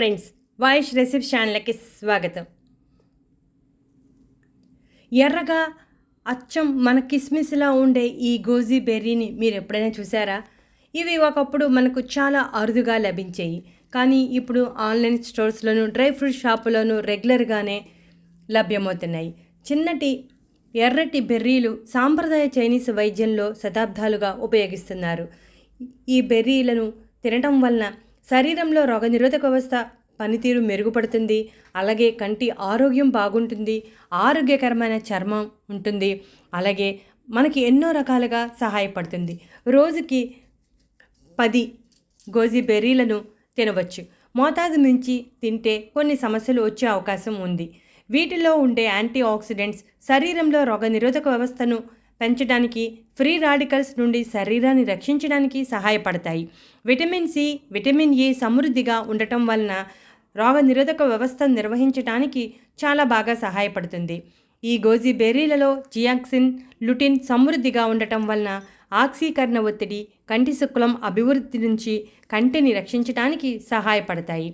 Friends voice recipe ఛానల్కి స్వాగతం. ఎర్రగా అచ్చం మన కిస్మిస్లా ఉండే ఈ గోజీ బెర్రీని మీరు ఎప్పుడైనా చూసారా? ఇవి ఒకప్పుడు మనకు చాలా అరుదుగా లభించాయి. కానీ ఇప్పుడు ఆన్లైన్ స్టోర్స్లోను డ్రై ఫ్రూట్ షాపులోను రెగ్యులర్గానే లభ్యమవుతున్నాయి. చిన్నటి ఎర్రటి బెర్రీలు సాంప్రదాయ చైనీస్ వైద్యంలో శతాబ్దాలుగా ఉపయోగిస్తున్నారు. ఈ బెర్రీలను తినటం వలన శరీరంలో రోగనిరోధక వ్యవస్థ పనితీరు మెరుగుపడుతుంది. అలాగే కంటి ఆరోగ్యం బాగుంటుంది. ఆరోగ్యకరమైన చర్మం ఉంటుంది. అలాగే మనకి ఎన్నో రకాలుగా సహాయపడుతుంది. రోజుకి పది గోజీ బెర్రీలను తినవచ్చు. మోతాదు మించి తింటే కొన్ని సమస్యలు వచ్చే అవకాశం ఉంది. వీటిలో ఉండే యాంటీ ఆక్సిడెంట్స్ శరీరంలో రోగనిరోధక వ్యవస్థను పెంచడానికి ఫ్రీ రాడికల్స్ నుండి శరీరాన్ని రక్షించడానికి సహాయపడతాయి. విటమిన్ సి విటమిన్ ఏ సమృద్ధిగా ఉండటం వలన రోగనిరోధక వ్యవస్థ నిర్వహించడానికి చాలా బాగా సహాయపడుతుంది. ఈ గోజీ బెర్రీలలో జియాక్సిన్ లుటిన్ సమృద్ధిగా ఉండటం వలన ఆక్సీకరణ ఒత్తిడి కంటి శుక్లం అభివృద్ధి నుంచి కంటిని రక్షించడానికి సహాయపడతాయి.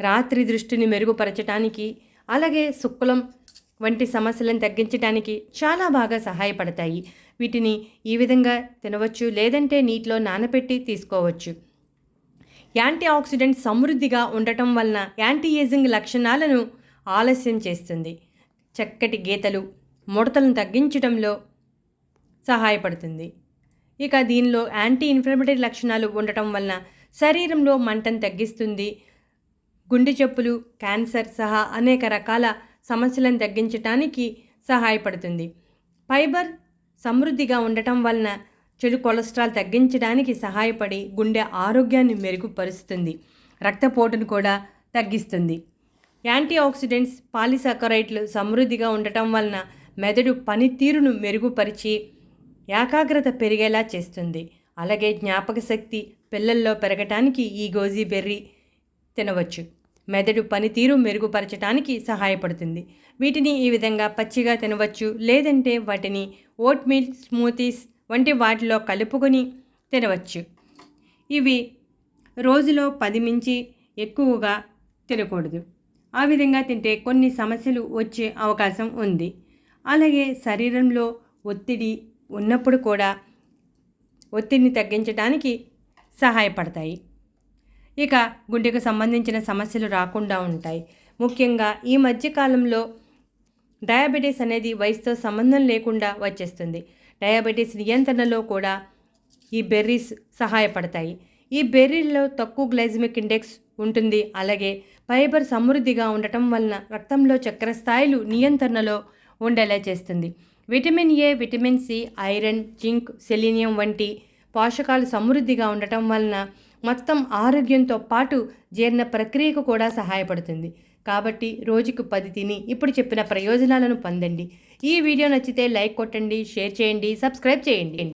రాత్రి దృష్టిని మెరుగుపరచడానికి అలాగే శుక్లం వంటి సమస్యలను తగ్గించడానికి చాలా బాగా సహాయపడతాయి. వీటిని ఈ విధంగా తినవచ్చు లేదంటే నీటిలో నానబెట్టి తీసుకోవచ్చు. యాంటీ ఆక్సిడెంట్ సమృద్ధిగా ఉండటం వలన యాంటీ ఏజింగ్ లక్షణాలను ఆలస్యం చేస్తుంది. చక్కటి గీతలు ముడతలను తగ్గించడంలో సహాయపడుతుంది. ఇక దీనిలో యాంటీ ఇన్ఫ్లమేటరీ లక్షణాలు ఉండటం వలన శరీరంలో మంటను తగ్గిస్తుంది. గుండె జబ్బులు క్యాన్సర్ సహా అనేక రకాల సమస్యలను తగ్గించటానికి సహాయపడుతుంది. ఫైబర్ సమృద్ధిగా ఉండటం వలన చెడు కొలెస్ట్రాల్ తగ్గించడానికి సహాయపడి గుండె ఆరోగ్యాన్ని మెరుగుపరుస్తుంది. రక్తపోటును కూడా తగ్గిస్తుంది. యాంటీ ఆక్సిడెంట్స్ పాలిసాకరైట్లు సమృద్ధిగా ఉండటం వలన మెదడు పనితీరును మెరుగుపరిచి ఏకాగ్రత పెరిగేలా చేస్తుంది. అలాగే జ్ఞాపక శక్తి పిల్లల్లో పెరగటానికి ఈ గోజీ బెర్రీ తినవచ్చు. మెదడు పనితీరు మెరుగుపరచడానికి సహాయపడుతుంది. వీటిని ఈ విధంగా పచ్చిగా తినవచ్చు లేదంటే వాటిని ఓట్మీల్ స్మూతీస్ వంటి వాటిలో కలుపుకొని తినవచ్చు. ఇవి రోజులో పది మించి ఎక్కువగా తినకూడదు. ఆ విధంగా తింటే కొన్ని సమస్యలు వచ్చే అవకాశం ఉంది. అలాగే శరీరంలో ఒత్తిడి ఉన్నప్పుడు కూడా ఒత్తిడిని తగ్గించడానికి సహాయపడతాయి. ఇక గుండెకు సంబంధించిన సమస్యలు రాకుండా ఉంటాయి. ముఖ్యంగా ఈ మధ్యకాలంలో డయాబెటీస్ అనేది వయసుతో సంబంధం లేకుండా వచ్చేస్తుంది. డయాబెటీస్ నియంత్రణలో కూడా ఈ బెర్రీస్ సహాయపడతాయి. ఈ బెర్రీల్లో తక్కువ గ్లైజమిక్ ఇండెక్స్ ఉంటుంది. అలాగే ఫైబర్ సమృద్ధిగా ఉండటం వలన రక్తంలో చక్కెర స్థాయిలు నియంత్రణలో ఉండేలా చేస్తుంది. Vitamin A vitamin C iron zinc selenium వంటి పోషకాలు సమృద్ధిగా ఉండటం వలన మొత్తం ఆరోగ్యంతో పాటు జీర్ణ ప్రక్రియకు కూడా సహాయపడుతుంది. కాబట్టి రోజుకు పది తిని ఇప్పుడు చెప్పిన ప్రయోజనాలను పొందండి. ఈ వీడియో నచ్చితే లైక్ కొట్టండి షేర్ చేయండి సబ్స్క్రైబ్ చేయండి.